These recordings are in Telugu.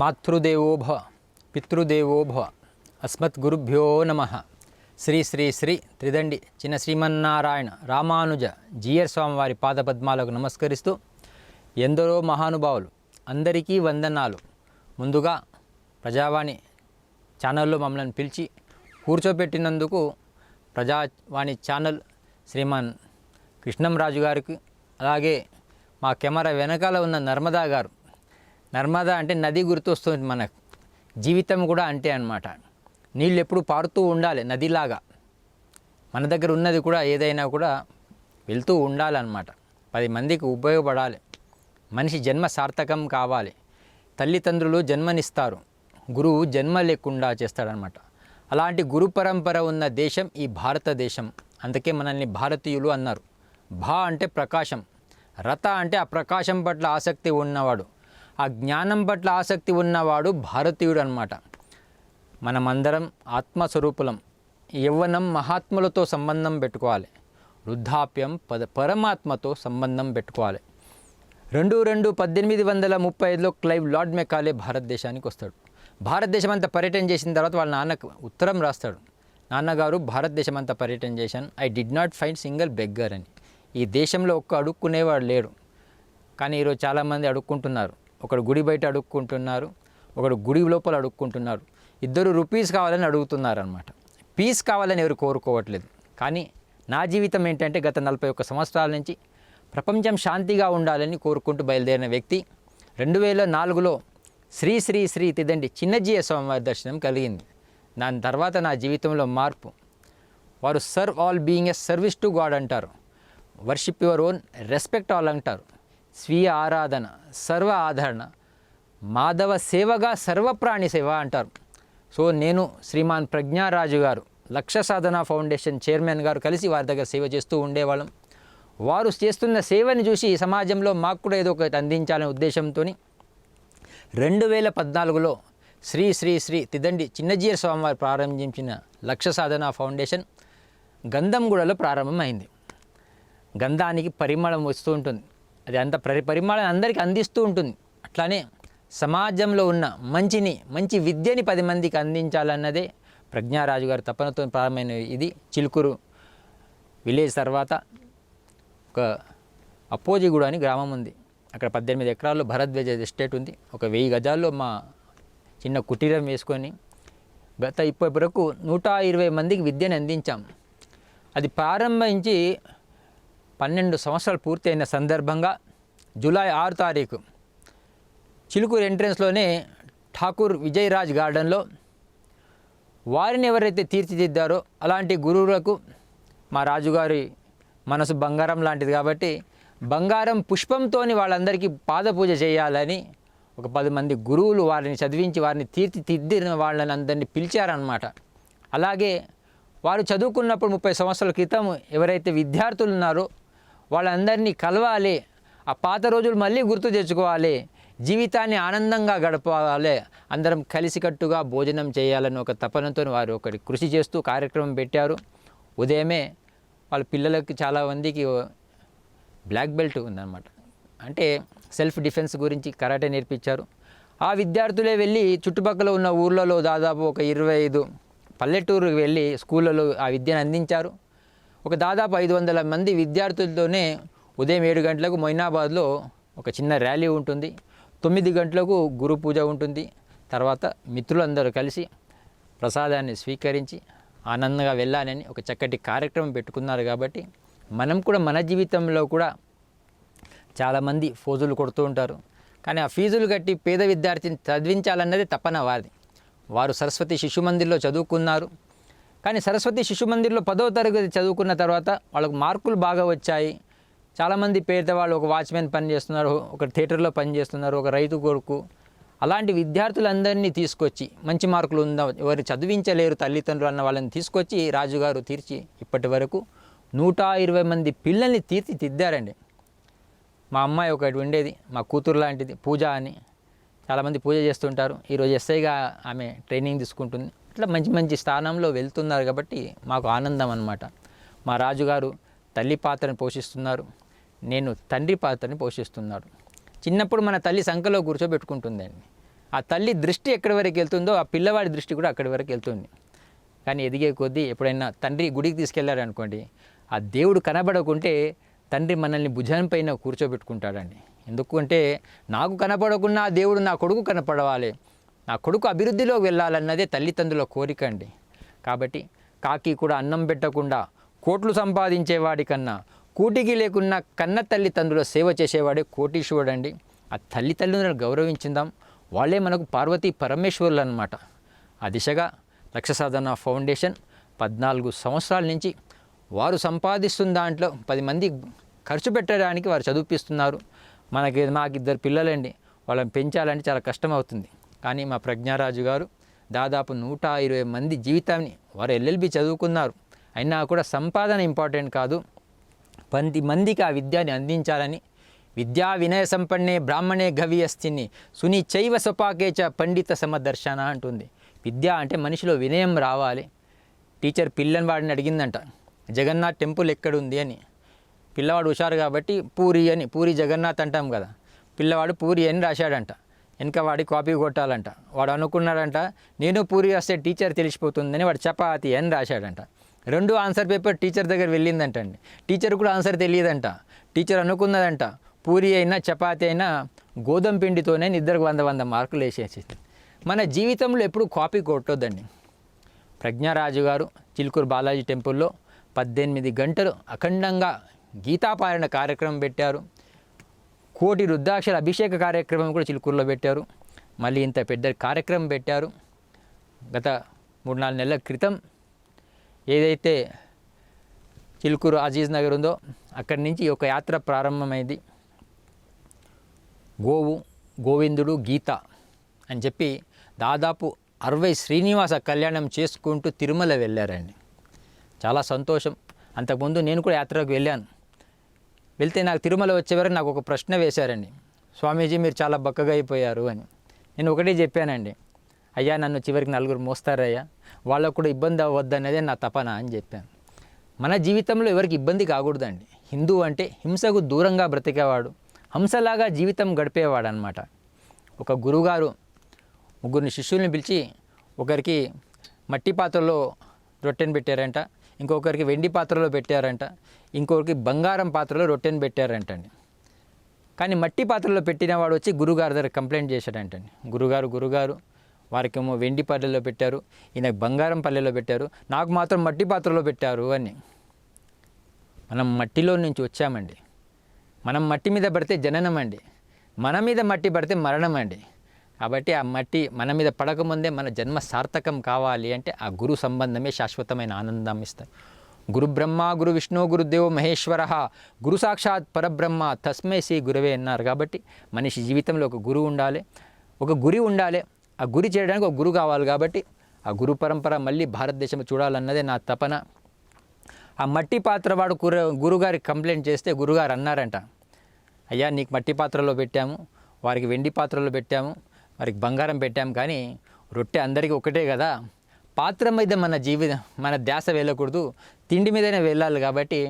మాతృదేవో భవ పితృదేవో భవ అస్మద్గురుభ్యో నమ. శ్రీ శ్రీ శ్రీ త్రిదండి చిన్న శ్రీమన్నారాయణ రామానుజ జీయర్ స్వామి వారి పాదపద్మాలకు నమస్కరిస్తూ ఎందరో మహానుభావులు అందరికీ వందనాలు. ముందుగా ప్రజావాణి ఛానల్లో మమ్మల్ని పిలిచి కూర్చోబెట్టినందుకు ప్రజావాణి ఛానల్ శ్రీమాన్ కృష్ణంరాజు గారికి అలాగే మా కెమెరా వెనకాల ఉన్న నర్మదా గారు నర్మదా అంటే నది గుర్తొస్తుంది మనకు. జీవితం కూడా అంటే అన్నమాట. నీళ్ళు ఎప్పుడు పారుతూ ఉండాలి నదిలాగా. మన దగ్గర ఉన్నది కూడా ఏదైనా కూడా వెళ్తూ ఉండాలన్నమాట. పది మందికి ఉపయోగపడాలి. మనిషి జన్మ సార్థకం కావాలి. తల్లిదండ్రులు జన్మనిస్తారు. గురువు జన్మ లేకుండా చేస్తాడనమాట అలాంటి గురు పరంపర ఉన్న దేశం ఈ భారతదేశం. అందుకే మనల్ని భారతీయులు అన్నారు. భా అంటే ప్రకాశం. రథ అంటే ఆ ప్రకాశం పట్ల ఆసక్తి ఉన్నవాడు. ఆ జ్ఞానం పట్ల ఆసక్తి ఉన్నవాడు భారతీయుడు అనమాట మనమందరం ఆత్మస్వరూపులం. యవ్వనం మహాత్ములతో సంబంధం పెట్టుకోవాలి. వృద్ధాప్యం పద పరమాత్మతో సంబంధం పెట్టుకోవాలి. రెండు రెండు పద్దెనిమిది వందల ముప్పై ఐదులో క్లైవ్ లార్డ్ మెకాలే భారతదేశానికి వస్తాడు. భారతదేశం అంతా పర్యటన చేసిన తర్వాత వాళ్ళ నాన్నకు ఉత్తరం రాస్తాడు. నాన్నగారు భారతదేశం అంతా పర్యటన చేశాను. I did not find single beggar అని. ఈ దేశంలో ఒక్క అడుక్కునేవాడు లేడు. కానీ ఈరోజు చాలామంది అడుక్కుంటున్నారు. ఒకడు గుడి బయట అడుక్కుంటున్నారు ఒకడు గుడి లోపల అడుక్కుంటున్నారు. ఇద్దరు రూపీస్ కావాలని అడుగుతున్నారు అనమాట పీస్ కావాలని ఎవరు కోరుకోవట్లేదు. కానీ నా జీవితం ఏంటంటే గత నలభై ఒక్క సంవత్సరాల నుంచి ప్రపంచం శాంతిగా ఉండాలని కోరుకుంటూ బయలుదేరిన వ్యక్తి రెండు వేల నాలుగులో శ్రీ శ్రీ శ్రీ తిదండి చిన్నజీయ స్వామివారి దర్శనం కలిగింది. దాని తర్వాత నా జీవితంలో మార్పు. వారు serve all being a service to God అంటారు. Worship your own respect all అంటారు. స్వీయ ఆరాధన సర్వ ఆదరణ మాధవ సేవగా సర్వప్రాణి సేవ అంటారు. సో నేను శ్రీమాన్ ప్రజ్ఞారాజు గారు లక్ష సాధన ఫౌండేషన్ చైర్మన్ గారు కలిసి వారి దగ్గర సేవ చేస్తూ ఉండేవాళ్ళం. వారు చేస్తున్న సేవని చూసి సమాజంలో మాకు కూడా ఏదో ఒకటి అందించాలనే ఉద్దేశంతో రెండు వేల పద్నాలుగులో శ్రీ శ్రీ శ్రీ తిదండి చిన్నజీర స్వామివారు ప్రారంభించిన లక్ష సాధన ఫౌండేషన్ గంధంగూడలో ప్రారంభమైంది. గంధానికి పరిమళం వస్తూ ఉంటుంది. అది అంత పరి పరిమాణం అందరికీ అందిస్తూ ఉంటుంది. అట్లానే సమాజంలో ఉన్న మంచిని మంచి విద్యని పది మందికి అందించాలన్నదే ప్రజ్ఞారాజు గారి తపనతో ప్రారంభమైన ఇది. చిలుకూరు విలేజ్ తర్వాత ఒక అప్పోజిగూడ అని గ్రామం ఉంది. అక్కడ పద్దెనిమిది ఎకరాల్లో భరద్వేజ ఎస్టేట్ ఉంది. ఒక వెయ్యి గజాల్లో మా చిన్న కుటీరం వేసుకొని గత ఇప్పటి వరకు నూట ఇరవై మందికి విద్యను అందించాం. అది ప్రారంభించి పన్నెండు సంవత్సరాలు పూర్తయిన సందర్భంగా జూలై ఆరు తారీఖు చిలుకూరు ఎంట్రన్స్లోనే ఠాకూర్ విజయరాజ్ గార్డెన్లో వారిని ఎవరైతే తీర్చిదిద్దారో అలాంటి గురువులకు మా రాజుగారి మనసు బంగారం లాంటిది కాబట్టి బంగారం పుష్పంతోని వాళ్ళందరికీ పాదపూజ చేయాలని ఒక పది మంది గురువులు వారిని చదివించి వారిని తీర్చిదిద్దిన వాళ్ళని అందరినీ పిలిచారనమాట అలాగే వారు చదువుకున్నప్పుడు ముప్పై సంవత్సరాల క్రితం ఎవరైతే విద్యార్థులు ఉన్నారో వాళ్ళందరినీ కలవాలి. ఆ పాత రోజులు మళ్ళీ గుర్తు తెచ్చుకోవాలి. జీవితాన్ని ఆనందంగా గడపాలి. అందరం కలిసికట్టుగా భోజనం చేయాలని ఒక తపనతో వారు ఒకటి కృషి చేస్తూ కార్యక్రమం పెట్టారు. ఉదయమే వాళ్ళ పిల్లలకి చాలా మందికి బ్లాక్ బెల్ట్ ఉందన్నమాట. అంటే సెల్ఫ్ డిఫెన్స్ గురించి కరాటే నేర్పించారు. ఆ విద్యార్థులే వెళ్ళి చుట్టుపక్కల ఉన్న ఊర్లలో దాదాపు ఒక ఇరవై ఐదు పల్లెటూరుకి వెళ్ళి స్కూళ్ళలో ఆ విద్యను అందించారు. ఒక దాదాపు ఐదు వందల మంది విద్యార్థులతోనే ఉదయం ఏడు గంటలకు మొయినాబాద్లో ఒక చిన్న ర్యాలీ ఉంటుంది. తొమ్మిది గంటలకు గురు పూజ ఉంటుంది. తర్వాత మిత్రులందరూ కలిసి ప్రసాదాన్ని స్వీకరించి ఆనందంగా వెళ్ళాలని ఒక చక్కటి కార్యక్రమం పెట్టుకున్నారు కాబట్టి మనం కూడా మన జీవితంలో కూడా చాలామంది ఫోజులు కొడుతూ ఉంటారు. కానీ ఆ ఫీజులు కట్టి పేద విద్యార్థిని చదివించాలన్నది తపన వారిది. వారు సరస్వతి శిశు మందిర్లో చదువుకున్నారు. కానీ సరస్వతి శిశు మందిర్లో పదవ తరగతి చదువుకున్న తర్వాత వాళ్ళకు మార్కులు బాగా వచ్చాయి. చాలామంది పేదవాళ్ళు ఒక వాచ్మెన్ పని చేస్తున్నారు ఒక థియేటర్లో పని చేస్తున్నారు ఒక రైతు కొడుకు. అలాంటి విద్యార్థులందరినీ తీసుకొచ్చి మంచి మార్కులు ఉందా ఎవరు చదివించలేరు తల్లిదండ్రులు అన్న వాళ్ళని తీసుకొచ్చి రాజుగారు తీర్చి ఇప్పటి వరకు నూట ఇరవై మంది పిల్లల్ని తీర్చిదిద్దారండి మా అమ్మాయి ఒకటి ఉండేది మా కూతురు లాంటిది పూజ అని. చాలామంది పూజ చేస్తుంటారు. ఈరోజు ఎస్ఐగా ఆమె ట్రైనింగ్ తీసుకుంటుంది. ఇట్లా మంచి మంచి స్థానంలో వెళ్తున్నారు కాబట్టి మాకు ఆనందం అన్నమాట. మా రాజుగారు తల్లి పాత్రను పోషిస్తున్నారు. నేను తండ్రి పాత్రని పోషిస్తున్నాడు చిన్నప్పుడు మన తల్లి సంఖలో కూర్చోబెట్టుకుంటుందండి. ఆ తల్లి దృష్టి ఎక్కడి వరకు వెళ్తుందో ఆ పిల్లవాడి దృష్టి కూడా అక్కడి వరకు వెళ్తుంది. కానీ ఎదిగే కొద్దీ ఎప్పుడైనా తండ్రి గుడికి తీసుకెళ్ళారనుకోండి ఆ దేవుడు కనబడకుంటే తండ్రి మనల్ని భుజం పైన కూర్చోబెట్టుకుంటాడండి. ఎందుకంటే నాకు కనపడకున్నా దేవుడు నా కొడుకు కనపడవాలి. నా కొడుకు అభివృద్ధిలోకి వెళ్ళాలన్నదే తల్లిదండ్రుల కోరిక అండి. కాబట్టి కాకి కూడా అన్నం పెట్టకుండా కోట్లు సంపాదించేవాడి కన్నా కూటికి లేకున్నా కన్న తల్లిదండ్రుల సేవ చేసేవాడే కోటీశ్వరుడు అండి ఆ తల్లిదండ్రులను గౌరవించిందాం. వాళ్ళే మనకు పార్వతీ పరమేశ్వరులు అనమాట ఆ దిశగా లక్ష సాధన ఫౌండేషన్ పద్నాలుగు సంవత్సరాల నుంచి వారు సంపాదిస్తున్న దాంట్లో పది మంది ఖర్చు పెట్టడానికి వారు చదివిపిస్తున్నారు. మనకి మాకు ఇద్దరు పిల్లలండి. వాళ్ళని పెంచాలంటే చాలా కష్టం అవుతుంది కానీ మా ప్రజ్ఞారాజు గారు దాదాపు నూట ఇరవై మంది జీవితాన్ని వారు ఎల్ఎల్బి చదువుకున్నారు. అయినా కూడా సంపాదన ఇంపార్టెంట్ కాదు. పది మందికి ఆ విద్యని అందించాలని విద్యా వినయ సంపన్నే బ్రాహ్మణే గవ్యస్థిని సుని చైవ స్వపాకేచ పండిత సమదర్శన అంటుంది. విద్య అంటే మనిషిలో వినయం రావాలి. టీచర్ పిల్లని వాడిని అడిగిందంట. జగన్నాథ్ టెంపుల్ ఎక్కడుంది అని. పిల్లవాడు హుషారు కాబట్టి పూరి అని పూరి జగన్నాథ్ అంటాం కదా. పిల్లవాడు పూరి అని రాశాడంట. వెనక వాడి కాపీ కొట్టాలంట. వాడు అనుకున్నాడంట నేను పూరి వస్తే టీచర్ తెలిసిపోతుందని వాడు చపాతి అని రాశాడంట. రెండు ఆన్సర్ పేపర్ టీచర్ దగ్గర వెళ్ళిందంట అండి టీచర్ కూడా ఆన్సర్ తెలియదంట. టీచర్ అనుకున్నదంట పూరి అయినా చపాతి అయినా గోధుమ పిండితోనే నిద్రకు వంద వంద మార్కులు వేసేసింది. మన జీవితంలో ఎప్పుడు కాపీ కొట్టొద్దండి. ప్రజ్ఞారాజు గారు చిలుకూరు బాలాజీ టెంపుల్లో పద్దెనిమిది గంటలు అఖండంగా గీతాపారణ కార్యక్రమం పెట్టారు. కోటి రుద్రాక్షల అభిషేక కార్యక్రమం కూడా చిలుకూరులో పెట్టారు. మళ్ళీ ఇంత పెద్ద కార్యక్రమం పెట్టారు. గత మూడు నాలుగు నెలల క్రితం ఏదైతే చిలుకూరు అజీజ్ నగర్ ఉందో అక్కడి నుంచి ఒక యాత్ర ప్రారంభమైంది. గోవు గోవిందుడు గీత అని చెప్పి దాదాపు అరవై శ్రీనివాస కళ్యాణం చేసుకుంటూ తిరుమల వెళ్ళారండి. చాలా సంతోషం. అంతకుముందు నేను కూడా యాత్రకు వెళ్ళాను. వెళ్తే నాకు తిరుమల వచ్చే వరకు నాకు ఒక ప్రశ్న వేశారండి. స్వామీజీ మీరు చాలా బక్కగా అయిపోయారు అని. నేను ఒకటే చెప్పానండి. అయ్యా నన్ను చివరికి నలుగురు మోస్తారయ్యా. వాళ్ళకు కూడా ఇబ్బంది అవ్వద్దనేదే నా తపన అని చెప్పాను. మన జీవితంలో ఎవరికి ఇబ్బంది కాకూడదండి. హిందూ అంటే హింసకు దూరంగా బ్రతికేవాడు. హంసలాగా జీవితం గడిపేవాడు అనమాట ఒక గురుగారు ముగ్గురిని శిష్యుల్ని పిలిచి ఒకరికి మట్టి పాత్రలో రొట్టెను పెట్టారంట. ఇంకొకరికి వెండి పాత్రలో పెట్టారంట. ఇంకొకరికి బంగారం పాత్రలో రొట్టెను పెట్టారంటండి. కానీ మట్టి పాత్రలో పెట్టిన వాడు వచ్చి గురుగారి దగ్గర కంప్లైంట్ చేశాడంటండి. గురుగారు గురుగారు వారికేమో వెండి పల్లెలో పెట్టారు ఈయన బంగారం పల్లెలో పెట్టారు నాకు మాత్రం మట్టి పాత్రలో పెట్టారు అని. మనం మట్టిలో నుంచి వచ్చామండి. మనం మట్టి మీద పడితే జననం అండి. మన మీద మట్టి పడితే మరణం అండి. కాబట్టి ఆ మట్టి మన మీద పడకముందే మన జన్మ సార్థకం కావాలి అంటే ఆ గురు సంబంధమే శాశ్వతమైన ఆనందం ఇస్తారు గురు బ్రహ్మ గురు విష్ణు గురుదేవ మహేశ్వర. గురు సాక్షాత్ పరబ్రహ్మ తస్మై శ్రీ గురువే అన్నారు కాబట్టి మనిషి జీవితంలో ఒక గురువు ఉండాలి. ఒక గురి ఉండాలి. ఆ గురి చేయడానికి ఒక గురు కావాలి కాబట్టి ఆ గురు పరంపర మళ్ళీ భారతదేశం చూడాలన్నదే నా తపన. ఆ మట్టి పాత్ర వాడు గురు గురుగారికి కంప్లైంట్ చేస్తే గురుగారు అన్నారంట. అయ్యా నీకు మట్టి పాత్రలో పెట్టాము వారికి వెండి పాత్రలో పెట్టాము వారికి బంగారం పెట్టాము కానీ రొట్టె అందరికీ ఒకటే కదా. పాత్ర మీద మన జీవితం మన ధ్యాస వెళ్ళకూడదు తిండి మీదనే వెళ్ళాలి కాబట్టి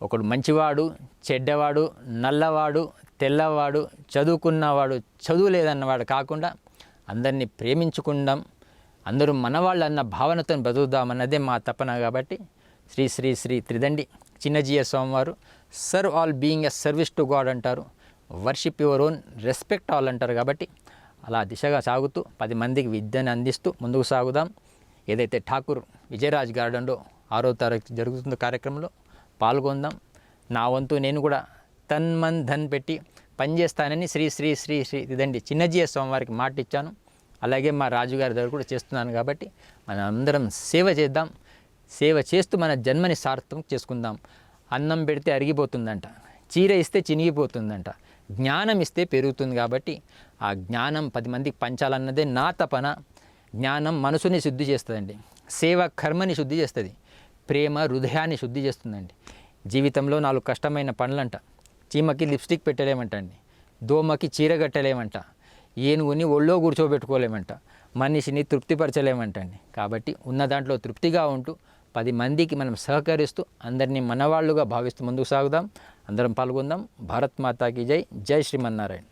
ఒకడు మంచివాడు చెడ్డవాడు నల్లవాడు తెల్లవాడు చదువుకున్నవాడు చదువు లేదన్నవాడు కాకుండా అందరినీ ప్రేమించుకుందాం అందరూ మనవాళ్ళు అన్న భావనతో బతుకుదామన్నదే మా తపన కాబట్టి శ్రీ శ్రీ శ్రీ త్రిదండి చిన్నజీయ స్వామివారు serve all being a service to God అంటారు. Worship your own respect all అంటారు కాబట్టి అలా దిశగా సాగుతూ పది మందికి విద్యను అందిస్తూ ముందుకు సాగుదాం. ఏదైతే ఠాకూర్ విజయరాజ్ గార్డెన్లో ఆరో తారీఖు జరుగుతున్న కార్యక్రమంలో పాల్గొందాం. నా వంతు నేను కూడా తన్ మన్ ధన్ పెట్టి పనిచేస్తానని శ్రీ శ్రీ శ్రీ శ్రీ ఇదండి చిన్నజీయ స్వామివారికి మాట ఇచ్చాను. అలాగే మా రాజుగారి దగ్గర కూడా చేస్తున్నాను కాబట్టి మనం అందరం సేవ చేద్దాం. సేవ చేస్తూ మన జన్మని సార్థం చేసుకుందాం. అన్నం పెడితే అరిగిపోతుందంట. చీర ఇస్తే చినిగిపోతుందంట. జ్ఞానం ఇస్తే పెరుగుతుంది కాబట్టి ఆ జ్ఞానం పది మందికి పంచాలన్నదే నా తపన. జ్ఞానం మనసుని శుద్ధి చేస్తుందండి. సేవ కర్మని శుద్ధి చేస్తుంది. ప్రేమ హృదయాన్ని శుద్ధి చేస్తుందండి. జీవితంలో నాలుగు కష్టమైన పనులంట. చీమకి లిప్స్టిక్ పెట్టలేమంటండి. దోమకి చీర కట్టలేమంట. ఏనుగుని ఒళ్ళో కూర్చోబెట్టుకోలేమంట. మనిషిని తృప్తిపరచలేమంటండి. కాబట్టి ఉన్న దాంట్లో తృప్తిగా ఉంటూ పది మందికి మనం సహకరిస్తూ అందరినీ మనవాళ్ళుగా భావిస్తూ ముందుకు సాగుదాం. అందరం పాల్గొందాం. భారత్ మాతాకి జై. జై శ్రీమన్నారాయణ.